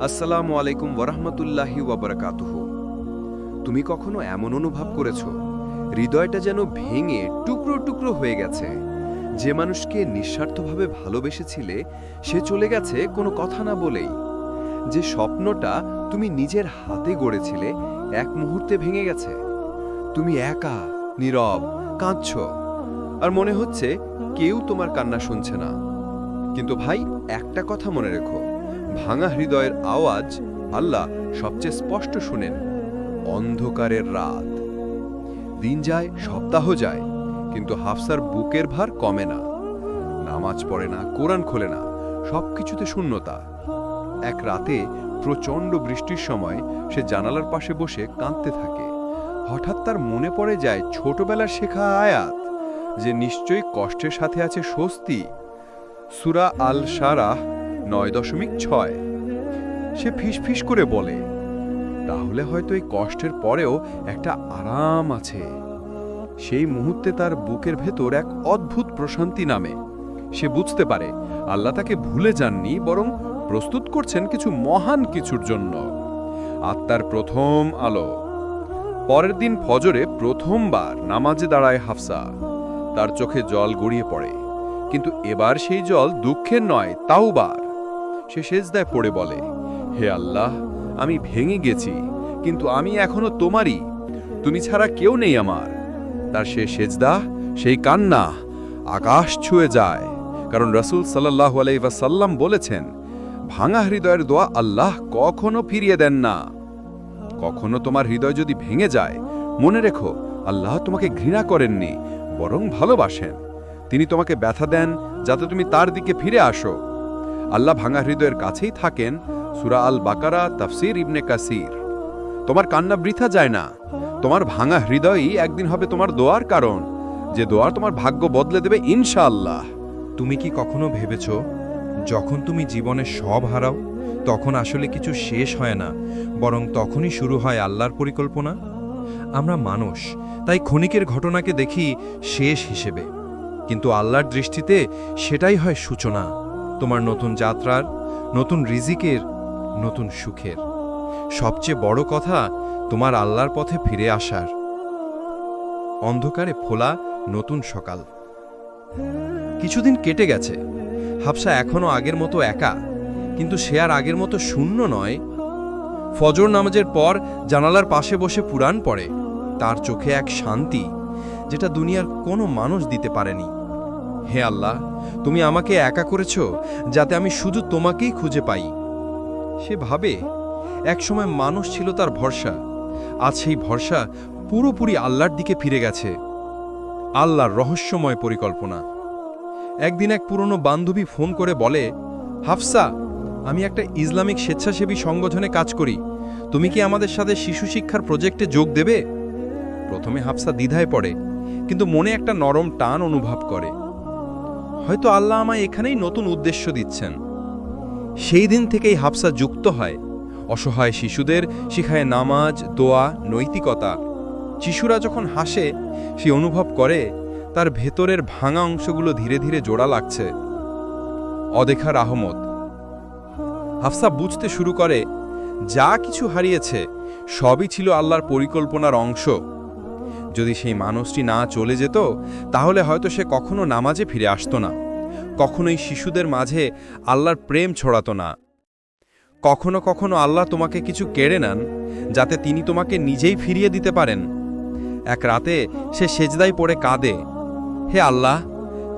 আসসালামু আলাইকুম ওরহমতুল্লাহি ওয়াবারাকাতুহ। তুমি কখনো এমন অনুভব করেছ? হৃদয়টা যেন ভেঙে টুকরো টুকরো হয়ে গেছে। যে মানুষকে নিঃস্বার্থভাবে ভালোবেসেছিলে, সে চলে গেছে কোনো কথা না বলেই। যে স্বপ্নটা তুমি নিজের হাতে গড়েছিলে, এক মুহূর্তে ভেঙে গেছে। তুমি একা, নীরব, কাঁদছ। আর মনে হচ্ছে কেউ তোমার কান্না শুনছে না। কিন্তু ভাই, একটা কথা মনে রেখো। ভাঙা হৃদয়ের আওয়াজ আল্লাহ সবচেয়ে স্পষ্ট শুনেন, অন্ধকারের রাত। দিন যায়, সপ্তাহ যায়, কিন্তু হাফসার বুকের ভার কমে না। নামাজ পড়ে না, কোরআন খোলে না, সবকিছুতে শূন্যতা। এক রাতে প্রচণ্ড বৃষ্টির সময় সে জানালার পাশে বসে কাঁদতে থাকে। হঠাৎ তার মনে পড়ে যায় ছোটবেলার শেখা আয়াত, যে নিশ্চয়ই কষ্টের সাথে আছে স্বস্তি। সুরা আল সারাহ নয় দশমিক ছয়। সে ফিসফিস করে বলে, তাহলে হয়তো এই কষ্টের পরেও একটা আরাম আছে। সেই মুহূর্তে তার বুকের ভেতর এক অদ্ভুত প্রশান্তি নামে। সে বুঝতে পারে, আল্লাহ তাকে ভুলে যাননি, বরং প্রস্তুত করছেন কিছু মহান কিছুর জন্য। আত্মার প্রথম আলো। পরের দিন ফজরে প্রথমবার নামাজে দাঁড়ায় হাফসা। তার চোখে জল গড়িয়ে পড়ে। কিন্তু এবার সেই জল দুঃখের নয়, তাওবার। সে সেজদায় পড়ে বলে, হে আল্লাহ, আমি ভেঙে গেছি, কিন্তু আমি এখনও তোমারই। তুমি ছাড়া কেউ নেই আমার। তার সে সেজদা, সেই কান্না আকাশ ছুঁয়ে যায়। কারণ রসুল সাল্লাহ আলাইসাল্লাম বলেছেন, ভাঙা হৃদয়ের দোয়া আল্লাহ কখনো ফিরিয়ে দেন না। কখনো তোমার হৃদয় যদি ভেঙে যায়, মনে রেখো, আল্লাহ তোমাকে ঘৃণা করেননি, বরং ভালোবাসেন। তিনি তোমাকে ব্যথা দেন যাতে তুমি তার দিকে ফিরে আসো। আল্লাহ ভাঙা হৃদয়ের কাছেই থাকেন সুরা আল বাকারা তাফসির ইবনে কাসির। তোমার কান্না বৃথা যায় না। তোমার ভাঙা হৃদয়ই একদিন হবে তোমার দোয়ার কারণ। যে দোয়ার তোমার ভাগ্য বদলে দেবে ইনশাআল্লাহ। তুমি কি কখনো ভেবেছ, যখন তুমি জীবনে সব হারাও, তখন আসলে কিছু শেষ হয় না, বরং তখনই শুরু হয় আল্লাহর পরিকল্পনা? আমরা মানুষ, তাই ক্ষণিকের ঘটনাকে দেখি শেষ হিসেবে। কিন্তু আল্লাহর দৃষ্টিতে সেটাই হয় সূচনা। তোমার নতুন যাত্রার, নতুন রিজিকের, নতুন সুখের। সবচেয়ে বড় কথা তোমার আল্লাহর পথে ফিরে আসার। অন্ধকারে ফোলা নতুন সকাল। কিছুদিন কেটে গেছে। হাফসা এখনও আগের মতো একা, কিন্তু সে আর আগের মতো শূন্য নয়। ফজর নামাজের পর জানালার পাশে বসে পুরাণ পড়ে। তার চোখে এক শান্তি, যেটা দুনিয়ার কোনো মানুষ দিতে পারেনি। হে আল্লাহ, তুমি আমাকে একা করেছ যাতে আমি শুধু তোমাকেই খুঁজে পাই। সে ভাবে, একসময় মানুষ ছিল তার ভরসা। আজ সেই ভরসা পুরোপুরি আল্লাহর দিকে ফিরে গেছে। আল্লাহর রহস্যময় পরিকল্পনা। একদিন এক পুরনো বান্ধবী ফোন করে বলে, হাফসা, আমি একটা ইসলামিক স্বেচ্ছাসেবী সংগঠনে কাজ করি। তুমি কি আমাদের সাথে শিশু শিক্ষার প্রজেক্টে যোগ দেবে? প্রথমে হাফসা দ্বিধায় পড়ে, কিন্তু মনে একটা নরম টান অনুভব করে। হয়তো আল্লাহ আমায় এখানেই নতুন উদ্দেশ্য দিচ্ছেন। সেই দিন থেকেই হাফসা যুক্ত হয়। অসহায় শিশুদের শিখায় নামাজ, দোয়া, নৈতিকতা। শিশুরা যখন হাসে, সে অনুভব করে, তার ভেতরের ভাঙা অংশগুলো ধীরে ধীরে জোড়া লাগছে। অদেখার আহমদ। হাফসা বুঝতে শুরু করে, যা কিছু হারিয়েছে, সবই ছিল আল্লাহর পরিকল্পনার অংশ। যদি সেই মানুষটি না চলে যেত, তাহলে হয়তো সে কখনো নামাজে ফিরে আসতো না। কখনোই শিশুদের মাঝে আল্লাহর প্রেম ছড়াতো না। কখনো কখনো আল্লাহ তোমাকে কিছু কেড়ে নেন, যাতে তিনি তোমাকে নিজেই ফিরিয়ে দিতে পারেন। এক রাতে সে সেজদাই পড়ে কাঁদে। হে আল্লাহ,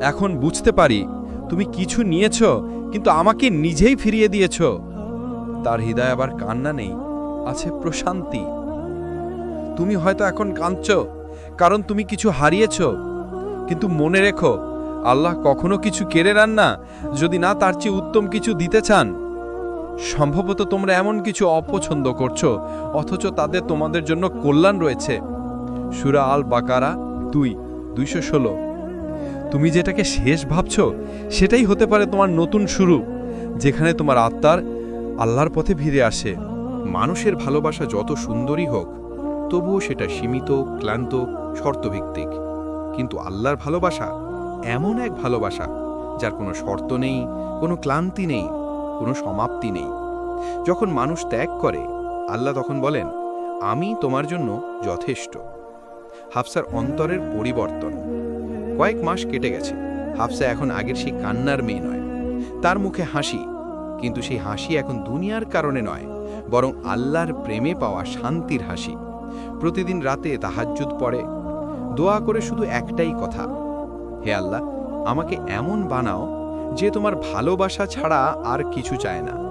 এখন বুঝতে পারি, তুমি কিছু নিয়েছ, কিন্তু আমাকে নিজেই ফিরিয়ে দিয়েছ। তার হৃদয় আবার কান্না নেই, আছে প্রশান্তি। তুমি হয়তো এখন কাঁদছ। কারণ তুমি কিছু হারিয়েছ। কিন্তু মনে রেখো, আল্লাহ কখনো কিছু কেড়ে নেন না, যদি না তার চেয়ে উত্তম কিছু দিতে চান। সম্ভবত তোমরা এমন কিছু অপছন্দ করছ, অথচ তাদের তোমাদের জন্য কল্যাণ রয়েছে। সুরা আল বাকারা দুই, দুইশো ষোলো। তুমি যেটাকে শেষ ভাবছ, সেটাই হতে পারে তোমার নতুন শুরু, যেখানে তোমার আত্মার আল্লাহর পথে ফিরে আসে। মানুষের ভালোবাসা যত সুন্দরই হোক তবুও সেটা সীমিত, ক্লান্ত, শর্তভিত্তিক। কিন্তু আল্লাহর ভালোবাসা এমন এক ভালোবাসা যার কোনো শর্ত নেই, কোনো ক্লান্তি নেই, কোনো সমাপ্তি নেই। যখন মানুষ ত্যাগ করে, আল্লাহ তখন বলেন, আমি তোমার জন্য যথেষ্ট। হাফসার অন্তরের পরিবর্তন। কয়েক মাস কেটে গেছে। হাফসা এখন আগের সেই কান্নার মেয়ে নয়। তার মুখে হাসি, কিন্তু সেই হাসি এখন দুনিয়ার কারণে নয়, বরং আল্লাহর প্রেমে পাওয়া শান্তির হাসি। প্রতিদিন রাতে তাহাজ্জুদ পড়ে। দোয়া করে শুধু একটাই কথা, হে আল্লাহ, আমাকে এমন বানাও যে তোমার ভালোবাসা ছাড়া আর কিছু চায় না।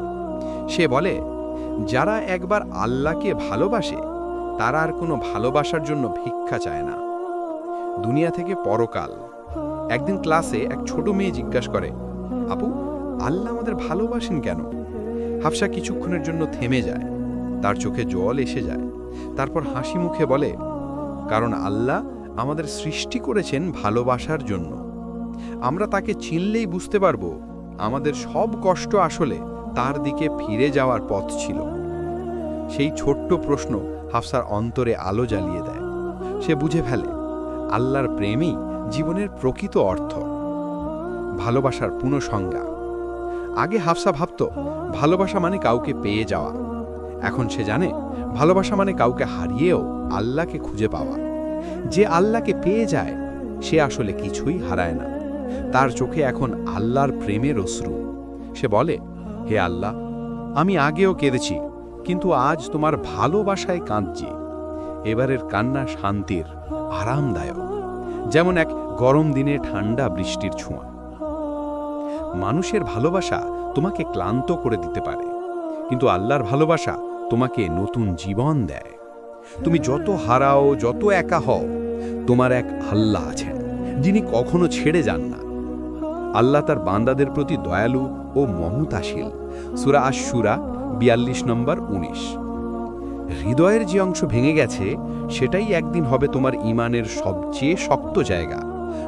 সে বলে, যারা একবার আল্লাহকে ভালোবাসে, তারা আর কোনো ভালোবাসার জন্য ভিক্ষা চায় না। দুনিয়া থেকে পরকাল। একদিন ক্লাসে এক ছোট মেয়ে জিজ্ঞাসা করে, আপু, আল্লাহ আমাদের ভালোবাসেন কেন? হাফসা কিছুক্ষণের জন্য থেমে যায়। তার চোখে জল এসে যায়। তারপর হাসি মুখে বলে, কারণ আল্লাহ আমাদের সৃষ্টি করেছেন ভালোবাসার জন্য। আমরা তাকে চিনলেই বুঝতে পারব, আমাদের সব কষ্ট আসলে তার দিকে ফিরে যাওয়ার পথ ছিল। সেই ছোট্ট প্রশ্ন হাফসার অন্তরে আলো জ্বালিয়ে দেয়। সে বুঝে ফেলে, আল্লাহর প্রেমই জীবনের প্রকৃত অর্থ, ভালোবাসার পুনঃসংজ্ঞা। আগে হাফসা ভাবত, ভালোবাসা মানে কাউকে পেয়ে যাওয়া। এখন সে জানে ভালোবাসা মানে কাউকে হারিয়েও আল্লাহকে খুঁজে পাওয়া। যে আল্লাহকে পেয়ে যায়, সে আসলে কিছুই হারায় না। তার চোখে এখন আল্লাহর প্রেমের অশ্রু। সে বলে, হে আল্লাহ, আমি আগেও কেঁদেছি, কিন্তু আজ তোমার ভালোবাসায় কাঁদছি। এবারের কান্না শান্তির, আরামদায়ক, যেমন এক গরম দিনে ঠান্ডা বৃষ্টির ছোঁয়া। মানুষের ভালোবাসা তোমাকে ক্লান্ত করে দিতে পারে, কিন্তু আল্লাহর ভালোবাসা তোমাকে নতুন জীবন দেয়। তুমি যত হারাও, যত একা হও, তোমার এক আল্লাহ আছেন, যিনি কখনো ছেড়ে যান না। আল্লাহ তার বান্দাদের প্রতি দয়ালু ও মমতাশীল। সুরা আশুরা বিয়াল্লিশ নম্বর, উনিশ। হৃদয়ের যে অংশ ভেঙে গেছে, সেটাই একদিন হবে তোমার ইমানের সবচেয়ে শক্ত জায়গা।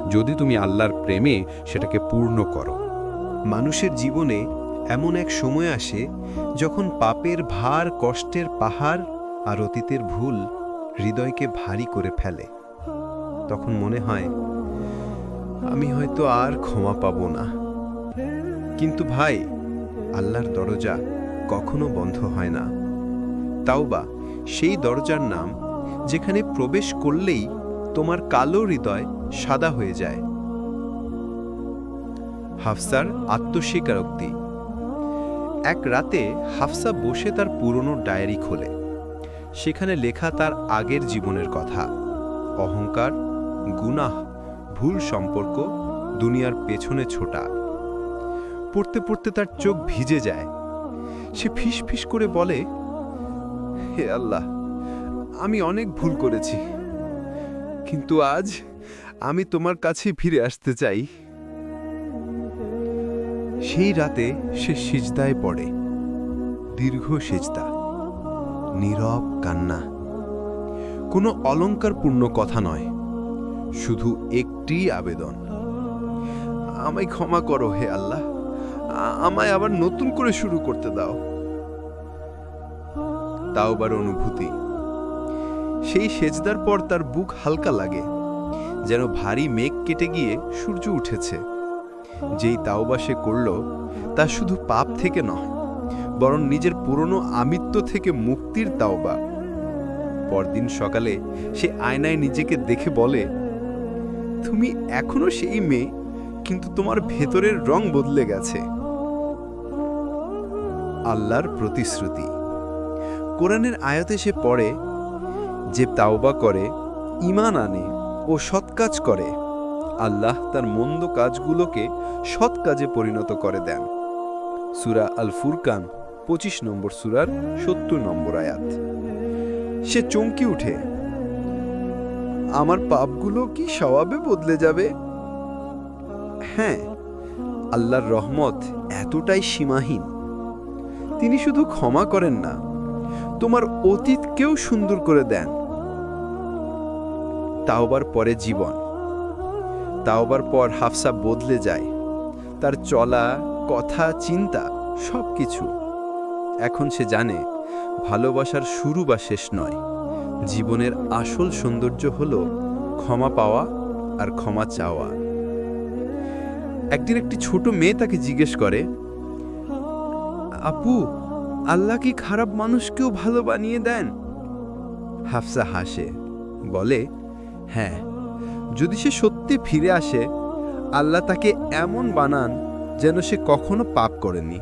যদি তুমি আল্লাহর প্রেমে সেটাকে পূর্ণ করো। মানুষের জীবনে এমন এক সময় আসে যখন পাপের ভার, কষ্টের পাহাড় আর অতীতের ভুল হৃদয়কে ভারী করে ফেলে। তখন মনে হয়, আমি হয়তো আর ক্ষমা পাব না। কিন্তু ভাই, আল্লাহর দরজা কখনো বন্ধ হয় না। তাওবা সেই দরজার নাম যেখানে প্রবেশ করলেই তোমার কালো হৃদয় সাদা হয়ে যায়। হাফসার আত্মস্বীকারোক্তি। এক রাতে হাফসা বসে তার পুরনো ডায়েরি খোলে। সেখানে লেখা তার আগের জীবনের কথা। অহংকার, গুনাহ, ভুল সম্পর্ক, দুনিয়ার পেছনে ছোটা। পড়তে পড়তে তার চোখ ভিজে যায়। সে ফিস ফিস করে বলে, হে আল্লাহ, আমি অনেক ভুল করেছি। কিন্তু আজ আমি তোমার কাছে ফিরে আসতে চাই। সেই রাতে সে সিজদায় পড়ে। দীর্ঘ সিজদা, নীরব কান্না। কোনো অলঙ্কারপূর্ণ কথা নয়, শুধু একটি আবেদন। আমায় ক্ষমা করো হে আল্লাহ, আমায় আবার নতুন করে শুরু করতে দাও। তাওবার অনুভূতি। সেই সেজদার পর তার বুক হালকা লাগে, যেন ভারী মেঘ কেটে গিয়ে সূর্য উঠেছে। যেই তাওবা সে করল, তা শুধু পাপ থেকে নয়, বরং নিজের পুরনো আমিত্ব থেকে মুক্তির তাওবা। পরদিন সকালে সে আয়নায় নিজেকে দেখে বলে, তুমি এখনও সেই মেয়ে, কিন্তু তোমার ভেতরের রং বদলে গেছে। আল্লাহর প্রতিশ্রুতি। কোরআনের আয়াতে সে পড়ে, যে তাওবা করে ইমান আনে ও সৎ কাজ করে আল্লাহ তার মন্দ কাজগুলোকে সৎ কাজে পরিণত করে দেন। সুরা আল ফুরকান পঁচিশ নম্বর সুরার সত্তর নম্বর আয়াত। সে চমকি উঠে, আমার পাপগুলো কি স্বভাবে বদলে যাবে? হ্যাঁ আল্লাহর রহমত এতটাই সীমাহীন। তিনি শুধু ক্ষমা করেন না, তোমার অতীতকেও সুন্দর করে দেন। তাওবার পরে জীবন। তাওবার পর হাফসা বদলে যায়। তার চলা, কথা, চিন্তা সব কিছু এখন সে জানে, ভালোবাসার শুরু বা শেষ নয়। জীবনের আসল সৌন্দর্য হল ক্ষমা পাওয়া আর ক্ষমা চাওয়া। একদিন একটি ছোট মেয়ে তাকে জিজ্ঞেস করে, আপু, আল্লাহ কি খারাপ মানুষকেও ভালো বানিয়ে দেন? হাফসা হাসে, বলে হ্যাঁ যদি সে সত্যি ফিরে আসে, আল্লাহ তাকে এমন বানান যেন সে কখনো পাপ করেনি।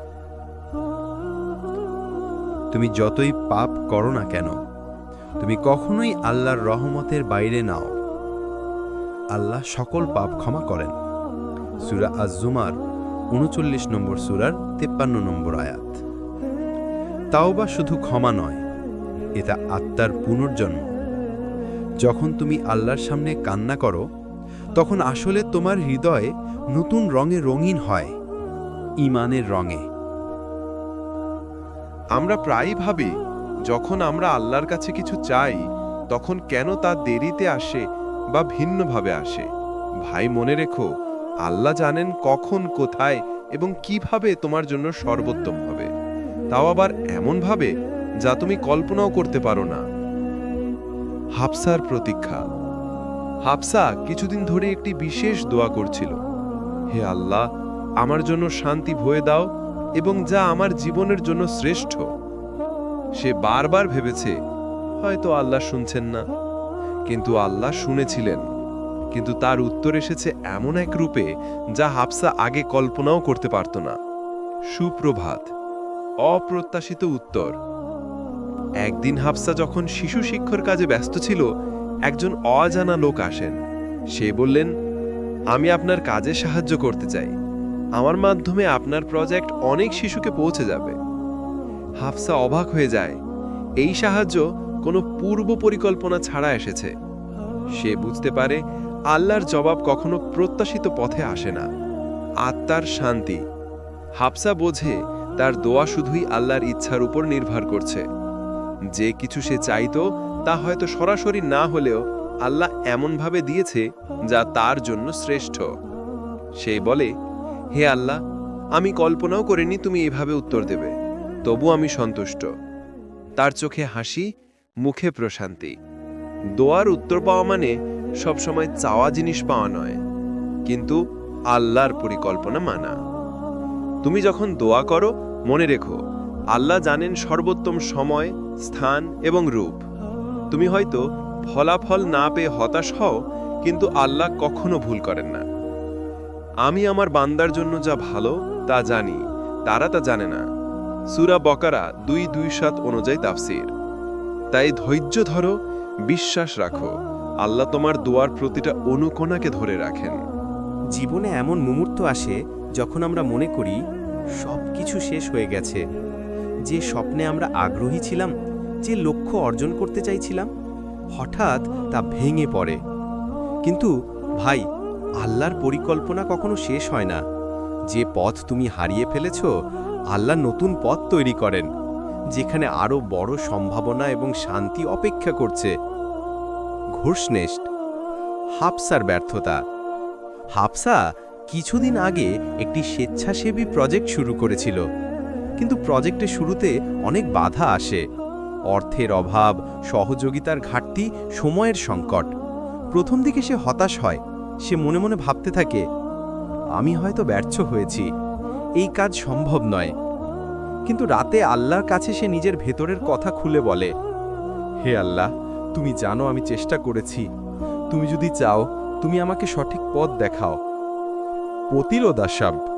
তুমি যতই পাপ করো না কেন, তুমি কখনোই আল্লাহর রহমতের বাইরে নাও। আল্লাহ সকল পাপ ক্ষমা করেন। সুরা আজ-জুমার উনচল্লিশ নম্বর সুরার তেপ্পান্ন নম্বর আয়াত। তাও বা শুধু ক্ষমা নয়, এটা আত্মার পুনর্জন্ম। যখন তুমি আল্লাহর সামনে কান্না করো, তখন আসলে তোমার হৃদয়ে নতুন রঙে রঙিন হয় ইমানের রঙে। আমরা প্রায়ই ভাবি, যখন আমরা আল্লাহর কাছে কিছু চাই, তখন কেন তা দেরিতে আসে বা ভিন্নভাবে আসে? ভাই, মনে রেখো, আল্লাহ জানেন কখন, কোথায় এবং কীভাবে তোমার জন্য সর্বোত্তম হবে। তাও আবার এমনভাবে যা তুমি কল্পনাও করতে পারো না। হাফসার প্রতীক্ষা। হাফসা কিছুদিন ধরে একটি বিশেষ দোয়া করছিল। হে আল্লাহ, আমার জন্য শান্তি ভয়ে দাও এবং যা আমার জীবনের জন্য শ্রেষ্ঠ। সে বারবার ভেবেছে, হয়তো আল্লাহ শুনছেন না। কিন্তু আল্লাহ শুনেছিলেন। কিন্তু তার উত্তর এসেছে এমন এক রূপে যা হাফসা আগে কল্পনাও করতে পারত না। সুপ্রভাত। অপ্রত্যাশিত উত্তর। একদিন হাফসা যখন শিশু শিক্ষার কাজে ব্যস্ত ছিল, একজন অজানা লোক আসেন। সে বললেন, আমি আপনার কাজে সাহায্য করতে চাই। আমার মাধ্যমে আপনার প্রজেক্ট অনেক শিশুকে পৌঁছে যাবে। হাফসা অবাক হয়ে যায়। এই সাহায্য কোনো পূর্ব পরিকল্পনা ছাড়া এসেছে। সে বুঝতে পারে আল্লাহর জবাব কখনো প্রত্যাশিত পথে আসে না। আত্মার শান্তি। হাফসা বোঝে তার দোয়া শুধুই আল্লাহর ইচ্ছার উপর নির্ভর করছে। যে কিছু সে চাইত, তা হয়তো সরাসরি না হলেও আল্লাহ এমনভাবে দিয়েছে যা তার জন্য শ্রেষ্ঠ। সে বলে, হে আল্লাহ, আমি কল্পনাও করিনি তুমি এভাবে উত্তর দেবে। তবু আমি সন্তুষ্ট। তার চোখে হাসি, মুখে প্রশান্তি। দোয়ার উত্তর পাওয়া মানে সবসময় চাওয়া জিনিস পাওয়া নয়, কিন্তু আল্লাহর পরিকল্পনা মানা। তুমি যখন দোয়া করো, মনে রেখো আল্লাহ জানেন সর্বোত্তম সময়, স্থান এবং রূপ। তুমি হয়তো ফলাফল না পেয়ে হতাশ হও, কিন্তু আল্লাহ কখনো ভুল করেন না। আমি আমার বান্দার জন্য যা ভালো, তা জানি, তারা তা জানে না। সুরা বকারা দুই দুই সাত অনুযায়ী তাফসির। তাই ধৈর্য ধরো, বিশ্বাস রাখো, আল্লাহ তোমার দোয়ার প্রতিটা অনুকোনাকে ধরে রাখেন। জীবনে এমন মুহূর্ত আসে যখন আমরা মনে করি সব কিছু শেষ হয়ে গেছে। যে স্বপ্নে আমরা আগ্রহী ছিলাম, যে লক্ষ্য অর্জন করতে চাইছিলাম, হঠাৎ তা ভেঙে পড়ে। কিন্তু ভাই, আল্লাহর পরিকল্পনা কখনো শেষ হয় না। যে পথ তুমি হারিয়ে ফেলেছ, আল্লাহ নতুন পথ তৈরি করেন, যেখানে আরও বড় সম্ভাবনা এবং শান্তি অপেক্ষা করছে। ঘোষনেস্ট হাফসার ব্যর্থতা। হাফসা কিছুদিন আগে একটি স্বেচ্ছাসেবী প্রজেক্ট শুরু করেছিল। কিন্তু প্রজেক্টের শুরুতে অনেক বাধা আসে। অর্থের অভাব, সহযোগিতার ঘাটতি, সময়ের সংকট। প্রথম দিকে সে হতাশ হয়, সে মনে মনে ভাবতে থাকে, আমি হয়তো ব্যর্থ হয়েছি, এই কাজ সম্ভব নয়। কিন্তু রাতে আল্লাহর কাছে সে নিজের ভেতরের কথা খুলে বলে, হে আল্লাহ, তুমি জানো আমি চেষ্টা করেছি। তুমি যদি চাও, তুমি আমাকে সঠিক পথ দেখাও। প্রতিরোধাসাব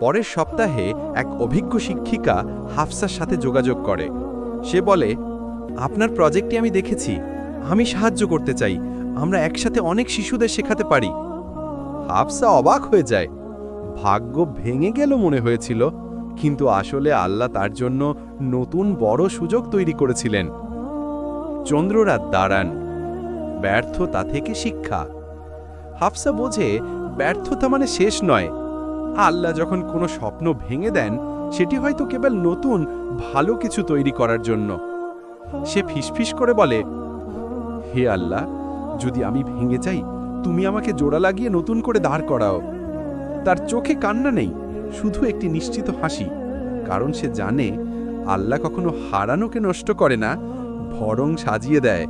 পরের সপ্তাহে এক অভিজ্ঞ শিক্ষিকা হাফসার সাথে যোগাযোগ করে। সে বলে, আপনার প্রজেক্টটি আমি দেখেছি। আমি সাহায্য করতে চাই। আমরা একসাথে অনেক শিশুদের শেখাতে পারি। হাফসা অবাক হয়ে যায়। ভাগ্য ভেঙে গেল মনে হয়েছিল, কিন্তু আসলে আল্লাহ তার জন্য নতুন বড় সুযোগ তৈরি করেছিলেন। চন্দ্ররাত দাঁড়ান। ব্যর্থতা থেকে শিক্ষা। হাফসা বোঝে, ব্যর্থতা মানে শেষ নয়। আল্লাহ যখন কোনো স্বপ্ন ভেঙে দেন, সেটি হয়তো কেবল নতুন, ভালো কিছু তৈরি করার জন্য। সে ফিসফিস করে বলে, হে আল্লাহ, যদি আমি ভেঙে যাই, তুমি আমাকে জোড়া লাগিয়ে নতুন করে দাঁড় করাও। তার চোখে কান্না নেই, শুধু একটি নিশ্চিত হাসি। কারণ সে জানে, আল্লাহ কখনো হারানোকে নষ্ট করে না ভরং সাজিয়ে দেয়।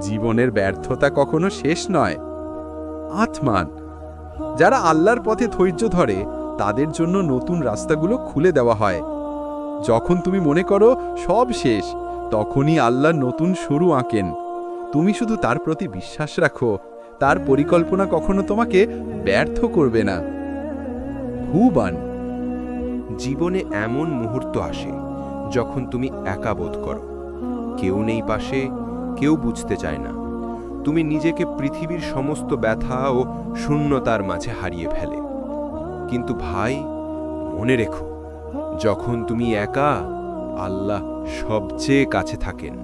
জীবনের ব্যর্থতা কখনো শেষ নয়। আত্মান যারা আল্লাহর পথে ধৈর্য ধরে, তাদের জন্য নতুন রাস্তাগুলো খুলে দেওয়া হয়। যখন তুমি মনে করো সব শেষ, তখনই আল্লাহ নতুন শুরু আঁকেন। তুমি শুধু তার প্রতি বিশ্বাস রাখো, তার পরিকল্পনা কখনো তোমাকে ব্যর্থ করবে না। হুবান জীবনে এমন মুহূর্ত আসে, যখন তুমি একা বোধ করো। কেউ নেই পাশে, কেউ বুঝতে চায় না। তুমি নিজেকে পৃথিবীর সমস্ত ব্যথা ও শূন্যতার মাঝে হারিয়ে ফেলে। কিন্তু ভাই, মনে রেখো, যখন তুমি একা, আল্লাহ সবচেয়ে কাছে থাকেন।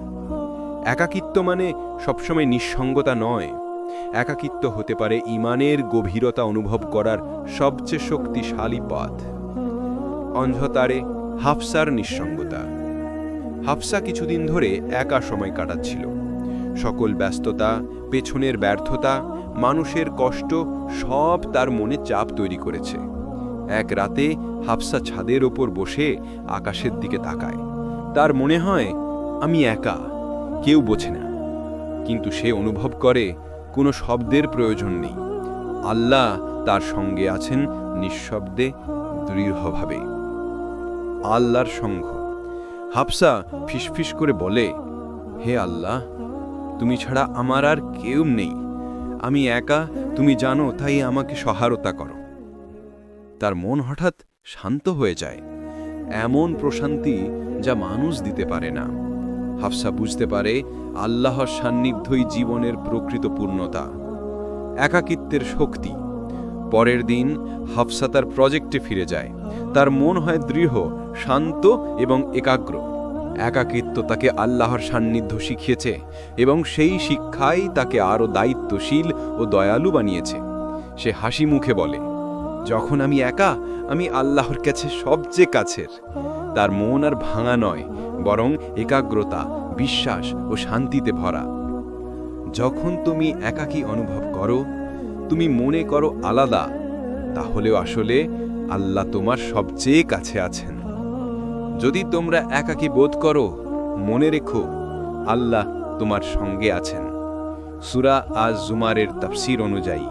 একাকিত্ব মানে সবসময় নিঃসঙ্গতা নয়। একাকিত্ব হতে পারে ইমানের গভীরতা অনুভব করার সবচেয়ে শক্তিশালী পথ। অন্ধতারে হাফসার নিঃসঙ্গতা। হাফসা কিছুদিন ধরে একা সময় কাটাচ্ছিল। সকল ব্যস্ততা, পেছনের ব্যর্থতা, মানুষের কষ্ট সব তার মনে চাপ তৈরি করেছে। এক রাতে হাফসা ছাদের ওপর বসে আকাশের দিকে তাকায়। তার মনে হয়, আমি একা, কেউ বোঝে না। কিন্তু সে অনুভব করে, কোনো শব্দের প্রয়োজন নেই। আল্লাহ তার সঙ্গে আছেন নিঃশব্দে, দৃঢ়ভাবে। আল্লাহর সঙ্গ। হাফসা ফিসফিস করে বলে, হে আল্লাহ তুমি ছাড়া আমার আর কেউ নেই। আমি একা, তুমি জানো, তাই আমাকে সহায়তা করো। তার মন হঠাৎ শান্ত হয়ে যায়। এমন প্রশান্তি যা মানুষ দিতে পারে না। হাফসা বুঝতে পারে, আল্লাহর সান্নিধ্যই জীবনের প্রকৃত পূর্ণতা। একাকিত্বের শক্তি। পরের দিন হাফসা তার প্রজেক্টে ফিরে যায়। তার মন হয় দৃঢ়, শান্ত এবং একাগ্র। একাকিত্ব তাকে আল্লাহর সান্নিধ্য শিখিয়েছে এবং সেই শিক্ষাই তাকে আরও দায়িত্বশীল ও দয়ালু বানিয়েছে। সে হাসি মুখে বলে, যখন আমি একা, আমি আল্লাহর কাছে সবচেয়ে কাছের। তার মন আর ভাঙা নয়, বরং একাগ্রতা, বিশ্বাস ও শান্তিতে ভরা। যখন তুমি একাকী অনুভব করো, তুমি মনে করো আলাদা, তাহলেও আসলে আল্লাহ তোমার সবচেয়ে কাছে আছেন। যদি তোমরা একাকী বোধ করো, মনে রেখো, আল্লাহ তোমার সঙ্গে আছেন। সুরা আজ জুমারের তাফসির অনুযায়ী।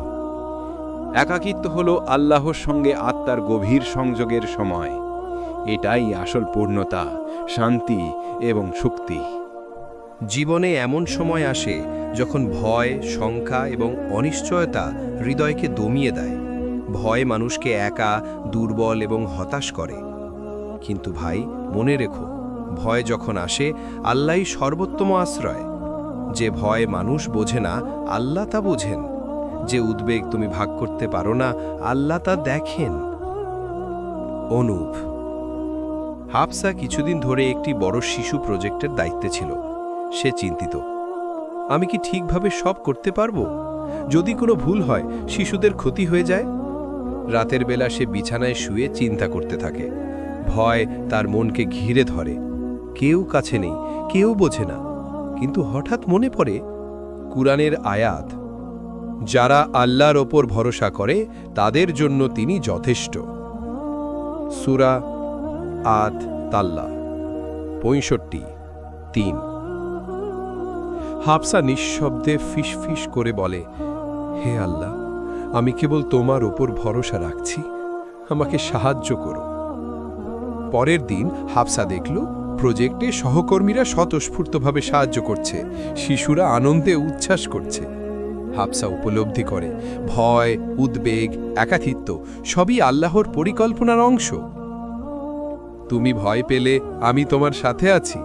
একাকিত্ব হল আল্লাহর সঙ্গে আত্মার গভীর সংযোগের সময়। এটাই আসল পূর্ণতা, শান্তি এবং শক্তি। জীবনে এমন সময় আসে যখন ভয়, শঙ্কা এবং অনিশ্চয়তা হৃদয়কে দমিয়ে দেয়। ভয় মানুষকে একা, দুর্বল এবং হতাশ করে। কিন্তু ভাই, মনে রেখো, ভয় যখন আসে, আল্লাহই সর্বোত্তম আশ্রয়। যে ভয় মানুষ বোঝে না, আল্লাহ তা বোঝেন। যে উদ্বেগ তুমি ভাগ করতে পারো না, আল্লাহ তা দেখেন। অনুপ। হাফসা কিছুদিন ধরে একটি বড় শিশু প্রজেক্টের দায়িত্বে ছিল। সে চিন্তিত, আমি কি ঠিকভাবে সব করতে পারব? যদি কোনো ভুল হয়, শিশুদের ক্ষতি হয়ে যায়? রাতের বেলা সে বিছানায় শুয়ে চিন্তা করতে থাকে। ভয় তার মনকে ঘিরে ধরে। কেউ কাছে নেই, কেউ বোঝে না। কিন্তু হঠাৎ মনে পড়ে, কুরআনের আয়াত, যারা আল্লাহর ওপর ভরসা করে, তাদের জন্য তিনি যথেষ্ট। সুরা আত তাল্লা পঁয়ষট্টি, তিন। হাফসা নিঃশব্দে ফিসফিস করে বলে, হে আল্লাহ, আমি কেবল তোমার ওপর ভরসা রাখছি। আমাকে সাহায্য করো। পরের দিন হাফসা দেখল, প্রজেক্টে সহকর্মীরা স্বতঃস্ফূর্তভাবে সাহায্য করছে। শিশুরা আনন্দে উচ্ছ্বাস করছে। হাফসা উপলব্ধি করে, ভয়, উদ্বেগ একাধিত্ব সবই আল্লাহর পরিকল্পনার অংশ। তুমি ভয় পেলে আমি তোমার সাথে আছি।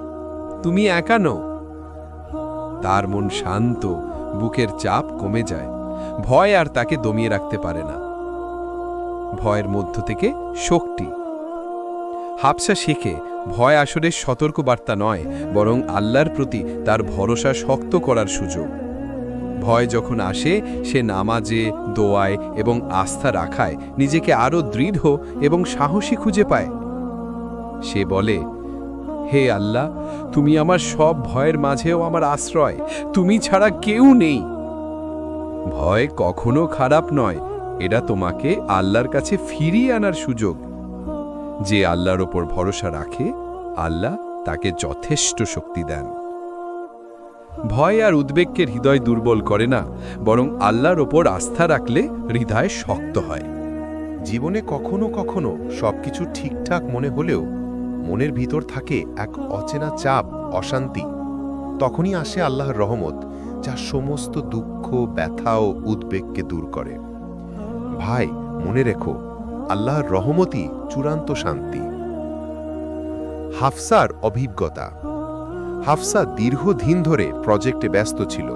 তুমি একা নও। তার মন শান্ত, বুকের চাপ কমে যায়। ভয় আর তাকে দমিয়ে রাখতে পারে না। ভয়ের মধ্য থেকে শক্তি হাফসা শেখে ভয় আসলে সতর্ক বার্তা নয়, বরং আল্লাহর প্রতি তার ভরসা শক্ত করার সুযোগ। ভয় যখন আসে, সে নামাজে, দোয়ায় এবং আস্থা রাখায় নিজেকে আরও দৃঢ় এবং সাহসী খুঁজে পায়। সে বলে, হে আল্লাহ, তুমি আমার সব ভয়ের মাঝেও আমার আশ্রয়, তুমি ছাড়া কেউ নেই। ভয় কখনো খারাপ নয়, এটা তোমাকে আল্লাহর কাছে ফিরিয়ে আনার সুযোগ। যে আল্লাহর ওপর ভরসা রাখে, আল্লাহ তাকে যথেষ্ট শক্তি দেন। ভয় আর উদ্বেগকে হৃদয় দুর্বল করে না, বরং আল্লাহর ওপর আস্থা রাখলে হৃদয় শক্ত হয়। জীবনে কখনো কখনো সবকিছু ঠিকঠাক মনে হলেও মনের ভিতর থাকে এক অচেনা চাপ, অশান্তি। তখনই আসে আল্লাহর রহমত, যা সমস্ত দুঃখ, ব্যথা ও উদ্বেগকে দূর করে। ভাই, মনে রেখো আল্লাহর রহমতই চূড়ান্ত শান্তি। হাফসার অভিজ্ঞতা। হাফসা দীর্ঘদিন ধরে প্রজেক্টে ব্যস্ত ছিল।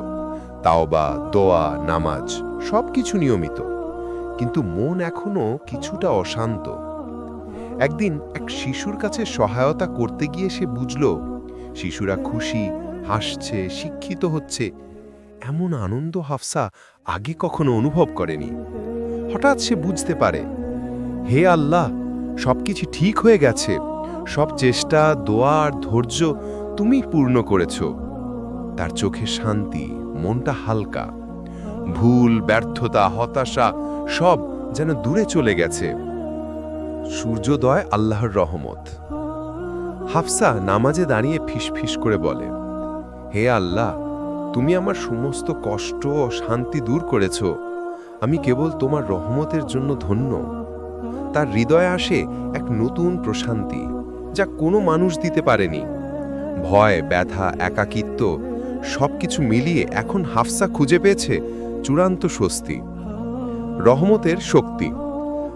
তাওবা, দোয়া, নামাজ সবকিছু নিয়মিত। কিন্তু মন এখনও কিছুটা অশান্ত। একদিন এক শিশুর কাছে সহায়তা করতে গিয়ে সে বুঝল, শিশুরা খুশি, হাসছে, শিক্ষিত হচ্ছে। এমন আনন্দ হাফসা আগে কখনো অনুভব করেনি। হঠাৎ সে বুঝতে পারে হে আল্লাহ, সবকিছু ঠিক হয়ে গেছে। সব চেষ্টা, দোয়া আর ধৈর্য তুমি পূর্ণ করেছ। তার চোখে শান্তি, মনটা হালকা। ভুল, ব্যর্থতা, হতাশা সব যেন দূরে চলে গেছে। সূর্যোদয় আল্লাহর রহমত। হাফসা নামাজে দাঁড়িয়ে ফিসফিস করে বলে, হে আল্লাহ, তুমি আমার সমস্ত কষ্ট ও শান্তি দূর করেছ। আমি কেবল তোমার রহমতের জন্য ধন্য। তার হৃদয়ে আসে এক নতুন প্রশান্তি, যা কোনো মানুষ দিতে পারেনি। ভয়, ব্যথা, একাকিত্ব সবকিছু মিলিয়ে এখন হাফসা খুঁজে পেয়েছে চূড়ান্ত স্বস্তি। রহমতের শক্তি।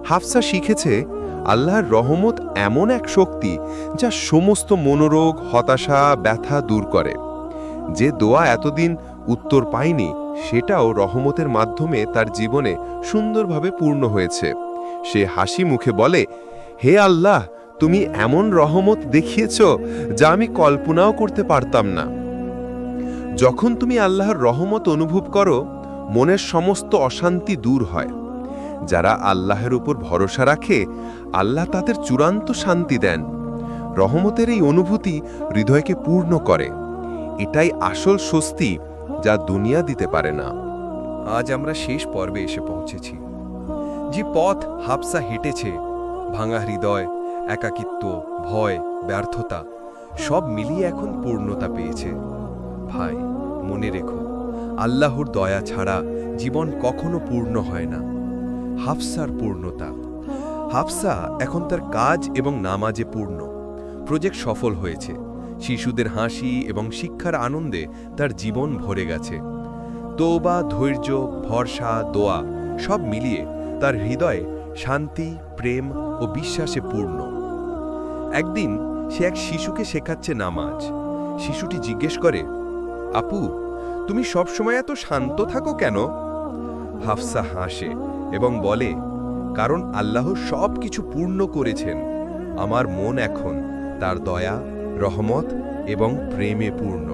হাফসা শিখেছে আল্লাহর রহমত এমন এক শক্তি যা সমস্ত মনোরোগ, হতাশা, ব্যথা দূর করে। যে দোয়া এতদিন উত্তর পায়নি, সেটাও রহমতের মাধ্যমে তার জীবনে সুন্দরভাবে পূর্ণ হয়েছে। সে হাসি মুখে বলে, হে আল্লাহ, তুমি এমন রহমত দেখিয়েছ যা আমি কল্পনাও করতে পারতাম না। যখন তুমি আল্লাহর রহমত অনুভব করো, মনের সমস্ত অশান্তি দূর হয়। যারা আল্লাহের উপর ভরসা রাখে, আল্লাহ তাদের চূড়ান্ত শান্তি দেন। রহমতের এই অনুভূতি হৃদয়কে পূর্ণ করে। এটাই আসল স্বস্তি যা দুনিয়া দিতে পারে না। আজ আমরা শেষ পর্বে এসে পৌঁছেছি। যে পথ হাফসা হেঁটেছে, ভাঙা হৃদয়, একাকিত্ব, ভয়, ব্যর্থতা, সব মিলিয়ে এখন পূর্ণতা পেয়েছে। ভাই, মনে রেখো, আল্লাহর দয়া ছাড়া জীবন কখনো পূর্ণ হয় না। হাফসার পূর্ণতা। হাফসা এখন তার কাজ এবং নামাজে পূর্ণ। প্রজেক্ট সফল হয়েছে। শিশুদের হাসি এবং শিক্ষার আনন্দে তার জীবন ভরে গেছে। তোবা, ধৈর্য, ভরসা, দোয়া সব মিলিয়ে তার হৃদয়ে শান্তি, প্রেম ও বিশ্বাসে পূর্ণ। একদিন সে এক শিশুকে শেখাচ্ছে নামাজ। শিশুটি জিজ্ঞেস করে, আপু, তুমি সবসময় এত শান্ত থাকো কেন? হাফসা হাসে এবং বলে, কারণ আল্লাহ সব কিছু পূর্ণ করেছেন। আমার মন এখন তার দয়া, রহমত এবং প্রেমে পূর্ণ।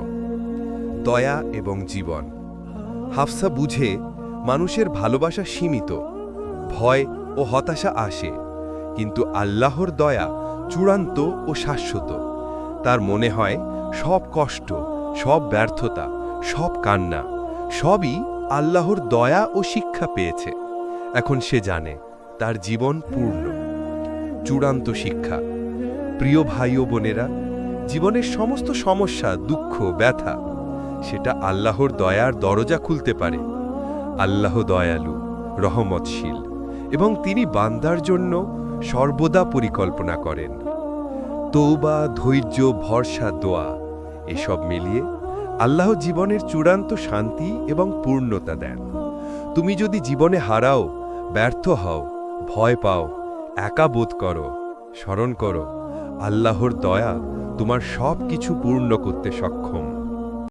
দয়া এবং জীবন। হাফসা বুঝে মানুষের ভালোবাসা সীমিত। ভয় ও হতাশা আসে, কিন্তু আল্লাহর দয়া চূড়ান্ত ও শাশ্বত। তার মনে হয়, সব কষ্ট, সব ব্যর্থতা, সব কান্না, সবই আল্লাহর দয়া ও শিক্ষা পেয়েছে। এখন সে জানে, তার জীবন পূর্ণ। চূড়ান্ত শিক্ষা। প্রিয় ভাই ও বোনেরা, জীবনের সমস্ত সমস্যা, দুঃখ, ব্যথা, সেটা আল্লাহর দয়ার দরজা খুলতে পারে। আল্লাহ দয়ালু, রহমতশীল। এবং তিনি বান্দার জন্য সর্বদা পরিকল্পনা করেন। তৌবা ধৈর্য, ভরসা, দোয়া, এসব মিলিয়ে আল্লাহ জীবনের চূড়ান্ত শান্তি এবং পূর্ণতা দেন। তুমি যদি জীবনে হারাও, ব্যর্থ হও, ভয় পাও, একা বোধ করো, স্মরণ করো, আল্লাহর দয়া তোমার সব কিছু পূর্ণ করতে সক্ষম।